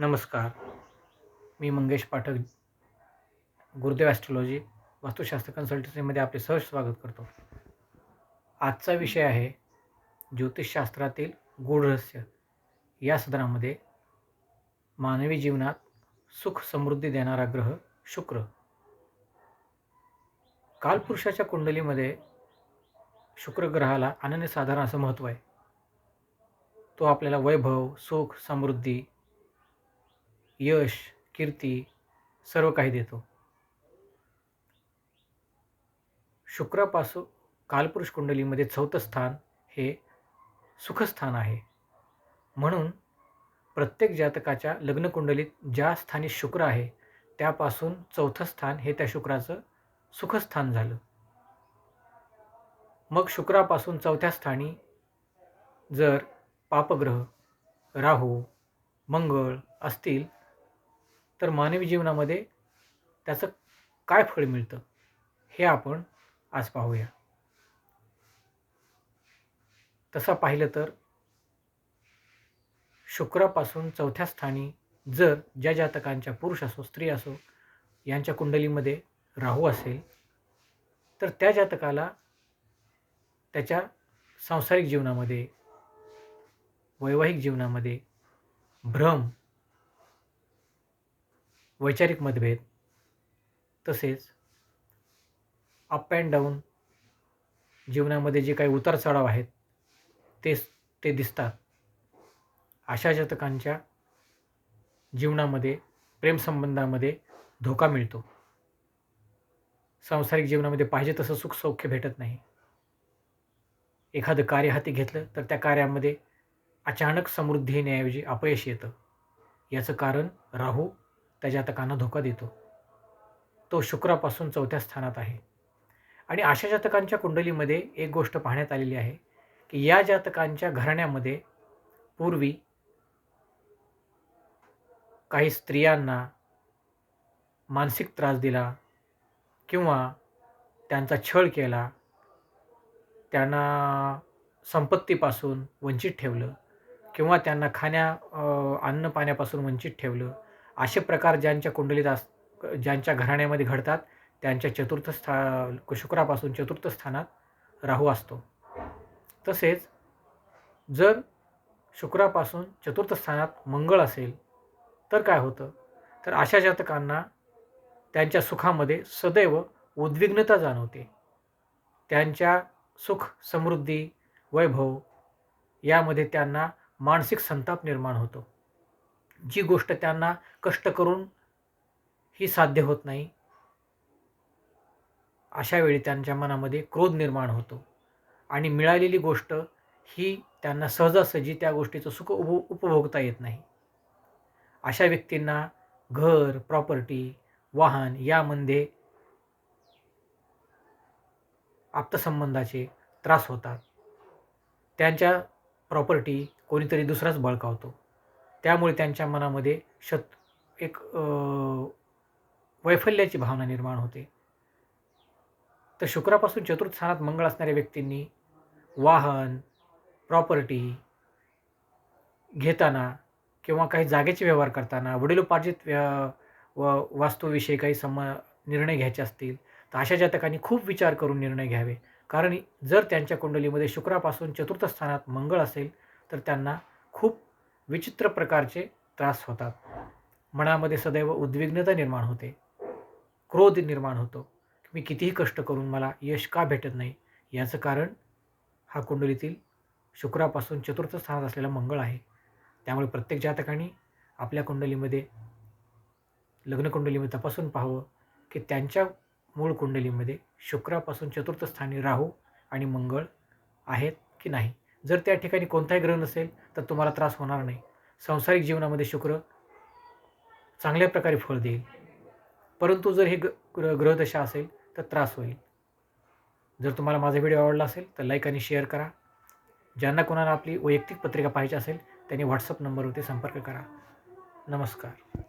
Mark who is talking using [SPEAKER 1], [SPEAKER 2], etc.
[SPEAKER 1] नमस्कार. मी मंगेश पाठक गुरुदेव ॲस्ट्रॉलॉजी वास्तुशास्त्र कन्सल्टन्सीमध्ये आपले सहज स्वागत करतो. आजचा विषय आहे ज्योतिषशास्त्रातील गूढ रहस्य. या सदरामध्ये मानवी जीवनात सुख समृद्धी देणारा ग्रह शुक्र. कालपुरुषाच्या कुंडलीमध्ये शुक्र ग्रहाला अनन्यसाधारण असं महत्त्व आहे. तो आपल्याला वैभव सुख समृद्धी यश कीर्ती सर्व काही देतो. शुक्रापासून कालपुरुष कुंडलीमध्ये चौथं स्थान हे सुखस्थान आहे. म्हणून प्रत्येक जातकाच्या लग्नकुंडलीत ज्या स्थानी शुक्र आहे त्यापासून चौथं स्थान हे त्या शुक्राचं सुखस्थान झालं. मग शुक्रापासून चौथ्या स्थानी जर पापग्रह राहू मंगळ असतील तर मानवी जीवनामध्ये त्याचं काय फळ मिळतं हे आपण आज पाहूया. तसं पाहिलं तर शुक्रापासून चौथ्या स्थानी जर ज्या जातकांच्या पुरुष असो स्त्री असो यांच्या कुंडलीमध्ये राहू असेल तर त्या जातकाला त्याच्या सांसारिक जीवनामध्ये वैवाहिक जीवनामध्ये भ्रम वैचारिक मतभेद तसेच अप अँड डाऊन जीवनामध्ये जे काही उतार चढाव आहेत ते ते दिसतात. अशा जातकांच्या जीवनामध्ये प्रेमसंबंधामध्ये धोका मिळतो. सांसारिक जीवनामध्ये पाहिजे तसं सुख सौख्य भेटत नाही. एखादं कार्य हाती घेतलं तर त्या कार्यामध्ये अचानक समृद्धी येण्याऐवजी अपयश येतं. याचं कारण राहू त्या जातकांना धोका देतो. तो शुक्रापासून चौथ्या स्थानात आहे. आणि अशा जातकांच्या कुंडलीमध्ये एक गोष्ट पाहण्यात आलेली आहे की या जातकांच्या घराण्यामध्ये पूर्वी काही स्त्रियांना मानसिक त्रास दिला किंवा त्यांचा छळ केला त्यांना संपत्तीपासून वंचित ठेवलं किंवा त्यांना खाण्या अन्न पाण्यापासून वंचित ठेवलं असे प्रकार ज्यांच्या कुंडलीत अस ज्यांच्या घराण्यामध्ये घडतात त्यांच्या चतुर्थ स्था शुक्रापासून चतुर्थ स्थानात राहू असतो. तसेच जर शुक्रापासून चतुर्थ स्थानात मंगळ असेल तर काय होतं? तर अशा जातकांना त्यांच्या सुखामध्ये सदैव उद्विग्नता जाणवते. त्यांच्या सुख समृद्धी वैभव यामध्ये त्यांना मानसिक संताप निर्माण होतो. जी गोष्ट त्यांना कष्ट करून ही साध्य होत नाही अशा वेळी त्यांच्या मनामध्ये क्रोध निर्माण होतो. आणि मिळालेली गोष्ट ही त्यांना सहजासहजी त्या गोष्टीचं सुख उभ उपभोगता येत नाही. अशा व्यक्तींना घर प्रॉपर्टी वाहन यामध्ये आप्तसंबंधाचे त्रास होतात. त्यांच्या प्रॉपर्टी कोणीतरी दुसराच बळकावतो. त्यामुळे त्यांच्या मनामध्ये शत एक वैफल्याची भावना निर्माण होते. तर शुक्रापासून चतुर्थ स्थानात मंगळ असणाऱ्या व्यक्तींनी वाहन प्रॉपर्टी घेताना किंवा काही जागेचे व्यवहार करताना वडिलोपार्जित व्य व वास्तूविषयी काही सम निर्णय घ्यायचे असतील तर अशा जातकांनी खूप विचार करून निर्णय घ्यावे. कारण जर त्यांच्या कुंडलीमध्ये शुक्रापासून चतुर्थ स्थानात मंगळ असेल तर त्यांना खूप विचित्र प्रकारचे त्रास होतात. मनामध्ये सदैव उद्विग्नता निर्माण होते. क्रोध निर्माण होतो. मी कितीही कष्ट करून मला यश का भेटत नाही? याचं कारण हा कुंडलीतील शुक्रापासून चतुर्थ स्थानात असलेला मंगळ आहे. त्यामुळे प्रत्येक जातकाने आपल्या कुंडलीमध्ये लग्नकुंडलीमध्ये तपासून पाहावं की त्यांच्या मूळ कुंडलीमध्ये शुक्रापासून चतुर्थ स्थानी राहू आणि मंगळ आहेत की नाही. जर त्या ठिकाणी कोणताही ग्रह नसेल तर तुम्हाला त्रास होणार नाही. सांसारिक जीवनामध्ये शुक्र चांगल्या प्रकारे फळ देईल. परंतु जर हे ग्र ग्रहदशा असेल तर त्रास होईल. जर तुम्हाला माझा व्हिडिओ आवडला असेल तर लाईक आणि शेअर करा. ज्यांना कोणाला आपली वैयक्तिक पत्रिका पाहिजे असेल त्यांनी व्हॉट्सअप नंबरवरती संपर्क करा. नमस्कार.